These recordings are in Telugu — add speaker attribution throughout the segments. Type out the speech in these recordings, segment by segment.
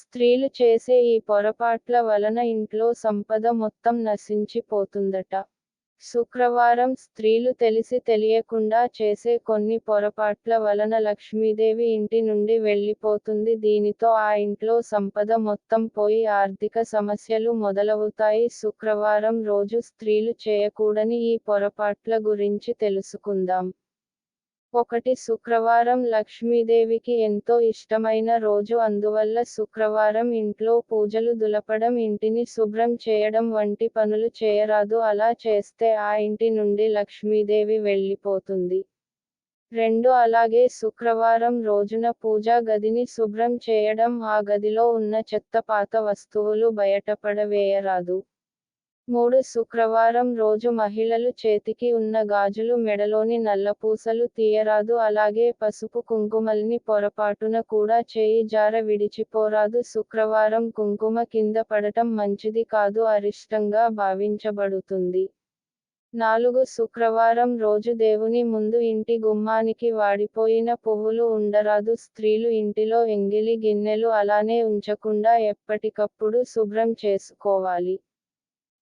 Speaker 1: స్త్రీలు చేసే ఈ పొరపాట్ల వలన ఇంట్లో సంపద మొత్తం నశించిపోతుందట. శుక్రవారం స్త్రీలు తెలిసి తెలియకుండా చేసే కొన్ని పొరపాట్ల వలన లక్ష్మీదేవి ఇంటి నుండి వెళ్ళిపోతుంది. దీనితో ఆ ఇంట్లో సంపద మొత్తం పోయి ఆర్థిక సమస్యలు మొదలవుతాయి. శుక్రవారం రోజు స్త్రీలు చేయకూడని ఈ పొరపాట్ల గురించి తెలుసుకుందాం. ఒకటి శుక్రవారం లక్ష్మీదేవికి ఎంతో ఇష్టమైన రోజు. అందువల్ల శుక్రవారం ఇంట్లో పూజలు దులపడం ఇంటిని శుభ్రం చేయడం వంటి పనులు చేయరాదు. అలా చేస్తే ఆ ఇంటి నుండి లక్ష్మీదేవి వెళ్ళిపోతుంది. రెండు అలాగే శుక్రవారం రోజున పూజా గదిని శుభ్రం చేయడం. ఆ గదిలో ఉన్న చెత్త పాత వస్తువులు బయటపడవేయరాదు మూడు శుక్రవారం రోజు మహిళలు చేతికి ఉన్న గాజులు మెడలోని నల్లపూసలు తీయరాదు అలాగే పసుపు కుంకుమల్ని పొరపాటున కూడా చేయి జార విడిచిపోరాదు. శుక్రవారం కుంకుమ కింద పడటం మంచిది కాదు అరిష్టంగా భావించబడుతుంది. నాలుగు శుక్రవారం రోజు దేవుని ముందు ఇంటి గుమ్మానికి వాడిపోయిన పువ్వులు ఉండరాదు. స్త్రీలు ఇంటిలో ఎంగిలి గిన్నెలు అలానే ఉంచకుండా ఎప్పటికప్పుడు శుభ్రం చేసుకోవాలి.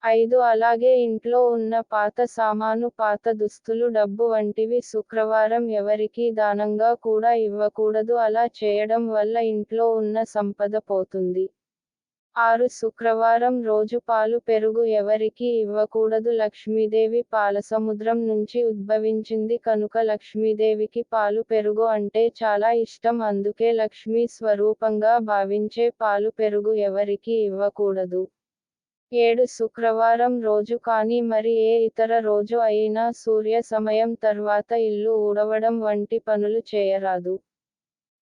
Speaker 1: ఐదు అలాగే ఇంట్లో ఉన్న పాత సామాను పాత దుస్తులు డబ్బు వంటివి శుక్రవారం ఎవరికీ దానంగా కూడా ఇవ్వకూడదు. అలా చేయడం వల్ల ఇంట్లో ఉన్న సంపద పోతుంది. ఆరు శుక్రవారం రోజు పాలు పెరుగు ఎవరికీ ఇవ్వకూడదు. లక్ష్మీదేవి పాలసముద్రం నుంచి ఉద్భవించింది కనుక లక్ష్మీదేవికి పాలు పెరుగు అంటే చాలా ఇష్టం. అందుకే లక్ష్మీ స్వరూపంగా భావించే పాలు పెరుగు ఎవరికీ ఇవ్వకూడదు. ఏడు శుక్రవారం రోజు కానీ మరి ఏ ఇతర రోజు అయినా సూర్య సమయం తర్వాత ఇల్లు ఊడవడం వంటి పనులు చేయరాదు.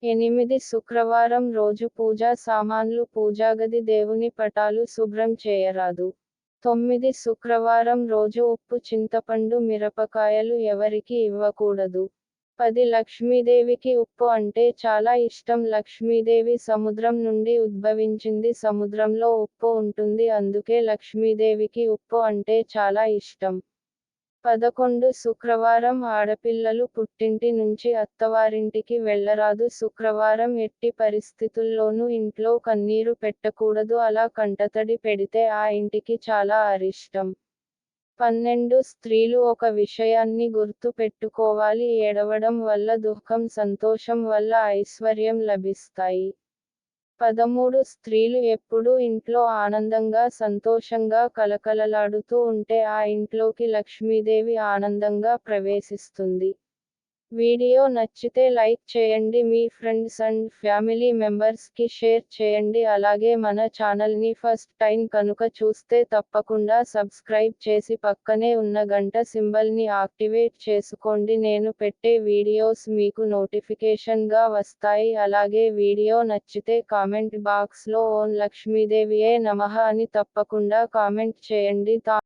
Speaker 1: ఎనిమిది శుక్రవారం రోజు పూజా సామాన్లు పూజాగది దేవుని పటాలు శుభ్రం చేయరాదు. తొమ్మిది శుక్రవారం రోజు ఉప్పు చింతపండు మిరపకాయలు ఎవరికి ఇవ్వకూడదు. పది లక్ష్మీదేవికి ఉప్పు అంటే చాలా ఇష్టం. లక్ష్మీదేవి సముద్రం నుండి ఉద్భవించింది. సముద్రంలో ఉప్పు ఉంటుంది. అందుకే లక్ష్మీదేవికి ఉప్పు అంటే చాలా ఇష్టం. పదకొండు శుక్రవారం ఆడపిల్లలు పుట్టింటి నుంచి అత్తవారింటికి వెళ్ళరాదు. శుక్రవారం ఎట్టి పరిస్థితుల్లోనూ ఇంట్లో కన్నీరు పెట్టకూడదు. అలా కంటతడి పెడితే ఆ ఇంటికి చాలా అరిష్టం. పన్నెండు స్త్రీలు ఒక విషయాన్ని గుర్తు పెట్టుకోవాలి. ఏడవడం వల్ల దుఃఖం సంతోషం వల్ల ఐశ్వర్యం లభిస్తాయి. పదమూడు స్త్రీలు ఎప్పుడూ ఇంట్లో ఆనందంగా సంతోషంగా కలకలలాడుతూ ఉంటే ఆ ఇంట్లోకి లక్ష్మీదేవి ఆనందంగా ప్రవేశిస్తుంది. వీడియో నచ్చితే లైక్ చేయండి మీ ఫ్రెండ్స్ అండ్ ఫ్యామిలీ మెంబర్స్కి షేర్ చేయండి. అలాగే మన ఛానల్ని ఫస్ట్ టైం కనుక చూస్తే తప్పకుండా సబ్స్క్రైబ్ చేసి పక్కనే ఉన్న గంట సింబల్ని యాక్టివేట్ చేసుకోండి. నేను పెట్టే వీడియోస్ మీకు నోటిఫికేషన్గా వస్తాయి. అలాగే వీడియో నచ్చితే కామెంట్ బాక్స్లో ఓన్ లక్ష్మీదేవియే నమః అని తప్పకుండా కామెంట్ చేయండి. తా